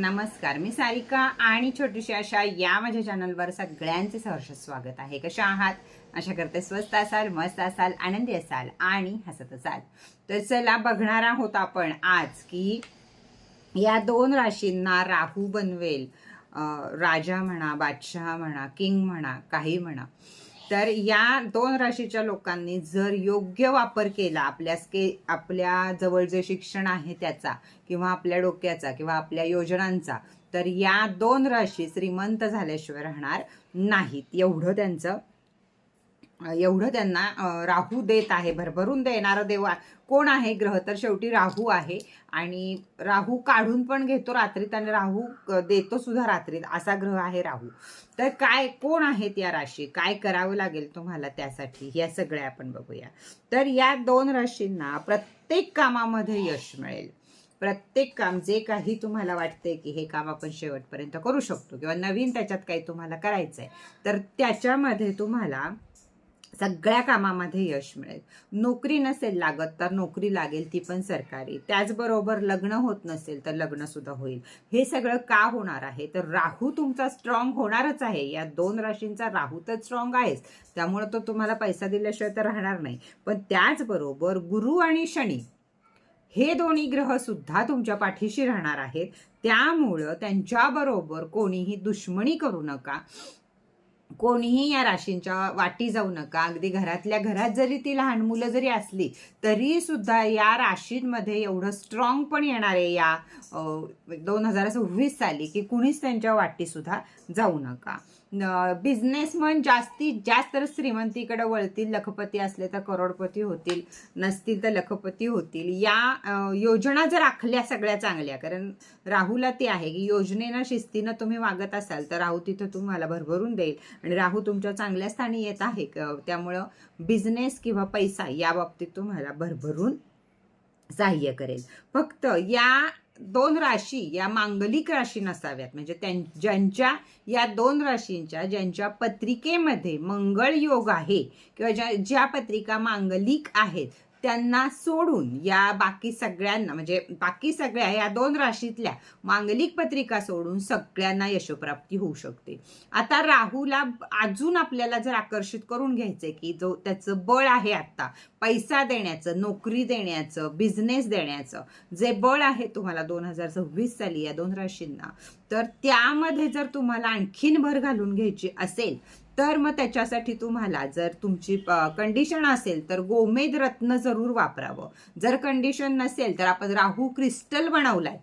नमस्कार मी सारिका आणि छोटीशी अशा या माझ्या चॅनलवर सगळ्यांचे सहर्ष स्वागत आहे. कशा आहात? अशा करते स्वस्त असाल मस्त असाल आनंदी असाल आणि हसत असाल. तर चला बघणार आहोत आपण आज की या दोन राशींना राहू बनवेल राजा म्हणा बादशहा म्हणा किंग म्हणा काही म्हणा. तर या दोन राशीच्या लोकांनी जर योग्य वापर केला आपल्या स्के आपल्या जवळ जे शिक्षण आहे त्याचा किंवा आपल्या डोक्याचा किंवा आपल्या योजनांचा तर या दोन राशी श्रीमंत झाल्याशिवाय राहणार नाहीत. एवढं त्यांचं एवढं त्यांना राहू देत आहे भरभरून देणारं देव कोण आहे ग्रह? तर शेवटी राहू आहे आणि राहू काढून पण घेतो रात्रीत आणि राहू देतो सुद्धा रात्रीत. असा ग्रह आहे राहू. तर काय कोण आहेत या राशी? काय करावं लागेल तुम्हाला त्यासाठी? या सगळ्या आपण बघूया. तर या दोन राशींना प्रत्येक कामामध्ये यश मिळेल. प्रत्येक काम जे काही तुम्हाला वाटते की हे काम आपण शेवटपर्यंत करू शकतो किंवा नवीन त्याच्यात काही तुम्हाला करायचं आहे तर त्याच्यामध्ये तुम्हाला सगळ्या कामामध्ये यश मिळेल. नोकरी नसेल लागत तर नोकरी लागेल ती पण सरकारी. त्याचबरोबर लग्न होत नसेल तर लग्न सुद्धा होईल. हे सगळं का होणार आहे? तर राहू तुमचा स्ट्रॉंग होणारच आहे. या दोन राशींचा राहू तर स्ट्रॉंग आहेच त्यामुळे तो तुम्हाला पैसा दिल्याशिवाय तर राहणार नाही. पण त्याचबरोबर गुरु आणि शनी हे दोन्ही ग्रह सुद्धा तुमच्या पाठीशी राहणार आहेत. त्यामुळं त्यांच्याबरोबर कोणीही दुश्मनी करू नका. कोणीही या राशींच्या वाटी जाऊ नका. अगदी घरातल्या घरात जरी ती लहान मुलं जरी असली तरी सुद्धा या राशींमध्ये एवढं स्ट्रॉंग पण येणार आहे या दोन हजार सव्वीस साली की कुणीच त्यांच्या वाटी सुद्धा जाऊ नका. बिझनेसमन जास्तीत जास्त श्रीमंतीकडे वळतील लखपती असले तर करोडपती होतील नसतील तर लखपती होतील. या योजना जर आखल्या सगळ्या चांगल्या कारण राहूला ते आहे की योजनेनं शिस्तीनं तुम्ही वागत असाल तर राहू तिथं तुम्हाला भरभरून देईल. आणि राहू तुमच्या चांगल्या स्थानी येत आहे त्यामुळं बिझनेस किंवा पैसा या बाबतीत तुम्हाला भरभरून सहाय्य करेल. फक्त या दोन राशी या मांगलिक राशी नसाव्यात. म्हणजे त्यां ज्यांच्या या दोन राशींच्या ज्यांच्या पत्रिकेमध्ये मंगळ योग आहे किंवा ज्या ज्या पत्रिका मांगलिक आहेत त्यांना सोडून या बाकी सगळ्यांना म्हणजे बाकी सगळ्या या दोन राशीतल्या मांगलिक पत्रिका सोडून सगळ्यांना यशोप्राप्ती होऊ शकते. आता राहूला अजून आपल्याला जर आकर्षित करून घ्यायचंय की जो त्याचं बळ आहे आता पैसा देण्याचं नोकरी देण्याचं बिझनेस देण्याचं जे बळ आहे तुम्हाला दोन हजार सव्वीस साली या दोन राशींना तर त्यामध्ये जर तुम्हाला आणखीन भर घालून घ्यायची असेल तर मग त्याच्यासाठी तुम्हाला जर तुमची कंडिशन असेल तर गोमेद रत्न जरूर वापरावं. जर कंडिशन नसेल तर आपण राहू क्रिस्टल बनवलाय.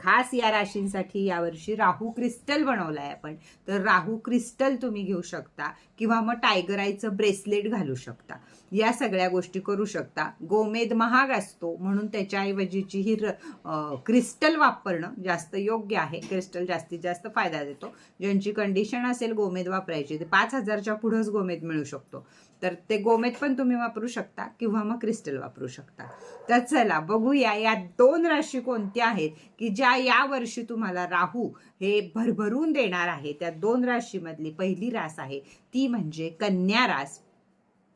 खास या राशींसाठी यावर्षी राहू क्रिस्टल बनवलाय आपण. तर राहू क्रिस्टल तुम्ही घेऊ शकता किंवा मग टायगर आईचं ब्रेसलेट घालू शकता. या सगळ्या गोष्टी करू शकता. गोमेद महाग असतो म्हणून त्याच्याऐवजीची ही र- क्रिस्टल वापरणं जास्त योग्य आहे. क्रिस्टल जास्तीत जास्त फायदा देतो. ज्यांची कंडिशन असेल गोमेद वापरायची ते पाच हजारच्या पुढंच गोमेद मिळू शकतो. तर ते गोमेद पण तुम्ही वापरू शकता किंवा मग क्रिस्टल वापरू शकता. तर चला बघूया या दोन राशी कोणत्या आहेत की ज्या या वर्षी तुम्हाला राहू हे भरभरून देणार आहे. त्या दोन राशीमधली पहिली रास आहे ती म्हणजे कन्या रास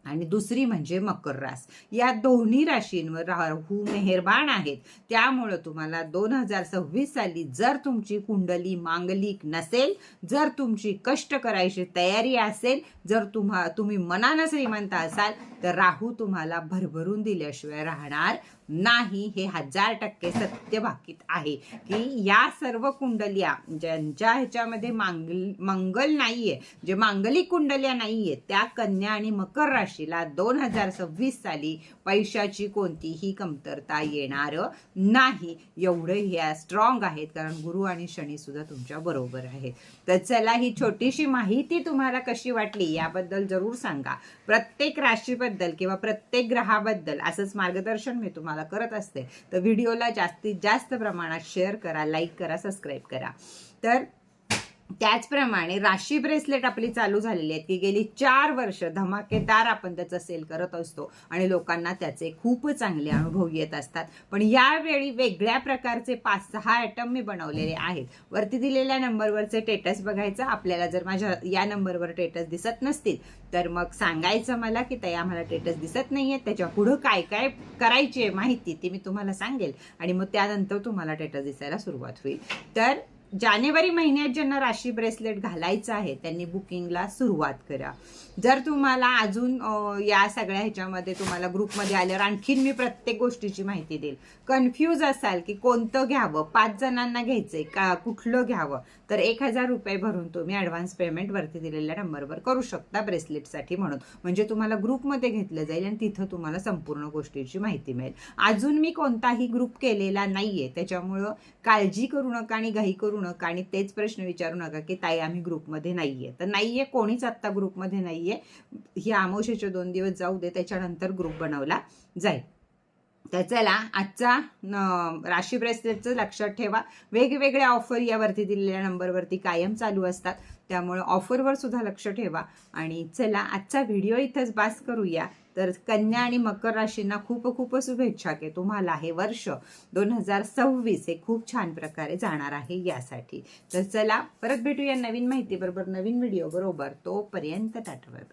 आणि दुसरी म्हणजे मकर रास. या दोन्ही राशींवर राहू मेहरबान आहेत. त्यामुळं तुम्हाला दोन हजार सव्वीस साली जर तुमची कुंडली मांगलिक नसेल जर तुमची कष्ट करायची तयारी असेल जर तुम्हा तुम्ही मनानं श्रीमंत असाल तर राहू तुम्हाला भरभरून दिल्याशिवाय राहणार नाही हे हजार टक्के सत्य भाकीत आहे की या सर्व कुंडल्या ज्यांच्या ह्याच्यामध्ये मांगल मंगल नाहीये जे मांगलिक कुंडल्या नाहीये त्या कन्या आणि मकर राशीला दोन हजार सव्वीस साली पैशाची कोणतीही कमतरता येणार नाही. एवढे ह्या स्ट्रॉंग आहेत कारण गुरु आणि शनी सुद्धा तुमच्या बरोबर आहेत. तर चला ही छोटीशी माहिती तुम्हाला कशी वाटली याबद्दल जरूर सांगा. प्रत्येक राशीबद्दल किंवा प्रत्येक ग्रहाबद्दल असंच मार्गदर्शन मी तुम्हाला करत असते. तर व्हिडिओला जास्तीत जास्त प्रमाणात शेअर करा लाईक करा सबस्क्राईब करा. तर त्याचप्रमाणे राशी ब्रेसलेट आपली चालू झालेली आहेत की गेली चार वर्ष धमाकेदार आपण त्याचं सेल करत असतो आणि लोकांना त्याचे खूप चांगले अनुभव येत असतात. पण यावेळी वेगळ्या प्रकारचे पाच सहा आयटम मी बनवलेले आहेत. वरती दिलेल्या नंबरवरचे टेटस बघायचं. आपल्याला जर माझ्या या नंबरवर टेटस दिसत नसतील तर मग सांगायचं मला की तया आम्हाला टेटस दिसत नाही आहेत त्याच्या पुढं काय काय करायची आहे माहिती ती मी तुम्हाला सांगेल. आणि मग त्यानंतर तुम्हाला टेटस दिसायला सुरुवात होईल. तर जानेवारी महिन्यात ज्यांना राशी ब्रेसलेट घालायचं आहे त्यांनी बुकिंगला सुरुवात करा. जर तुम्हाला अजून या सगळ्या ह्याच्यामध्ये तुम्हाला ग्रुपमध्ये आल्यावर आणखीन मी प्रत्येक गोष्टीची माहिती देईल. कन्फ्यूज असाल की कोणतं घ्यावं? पाच जणांना घ्यायचं आहे का? कुठलं घ्यावं? तर एक हजार रुपये भरून तुम्ही ॲडव्हान्स पेमेंट वरती दिलेल्या नंबरवर करू शकता ब्रेसलेटसाठी म्हणून. म्हणजे तुम्हाला ग्रुपमध्ये घेतलं जाईल आणि तिथं तुम्हाला संपूर्ण गोष्टीची माहिती मिळेल. अजून मी कोणताही ग्रुप केलेला नाहीये त्याच्यामुळं काळजी करू नका आणि घाई करू नका आणि तेच प्रश्न विचारू नका की ताई आम्ही ग्रुपमध्ये नाहीये. तर नाहीये कोणीच आत्ता ग्रुपमध्ये नाहीये. ही आमोशेचे दोन दिवस जाऊ दे त्याच्यानंतर ग्रुप बनवला जाईल. तर चला आजचा राशी ब्रेसलेटचं लक्षात ठेवा. वेगवेगळ्या ऑफर यावरती दिलेल्या नंबरवरती कायम चालू असतात. त्यामुळे ऑफरवर सुद्धा लक्ष ठेवा. आणि चला आजचा व्हिडिओ इथंच बास करूया. तर कन्या आणि मकर राशींना खूप खूप शुभेच्छा की. तुम्हाला हे वर्ष दोन हजार सव्वीस हे खूप छान प्रकारे जाणार आहे यासाठी. तर चला परत भेटूया नवीन माहिती बरोबर नवीन व्हिडिओ बरोबर. तोपर्यंत टाटा बाय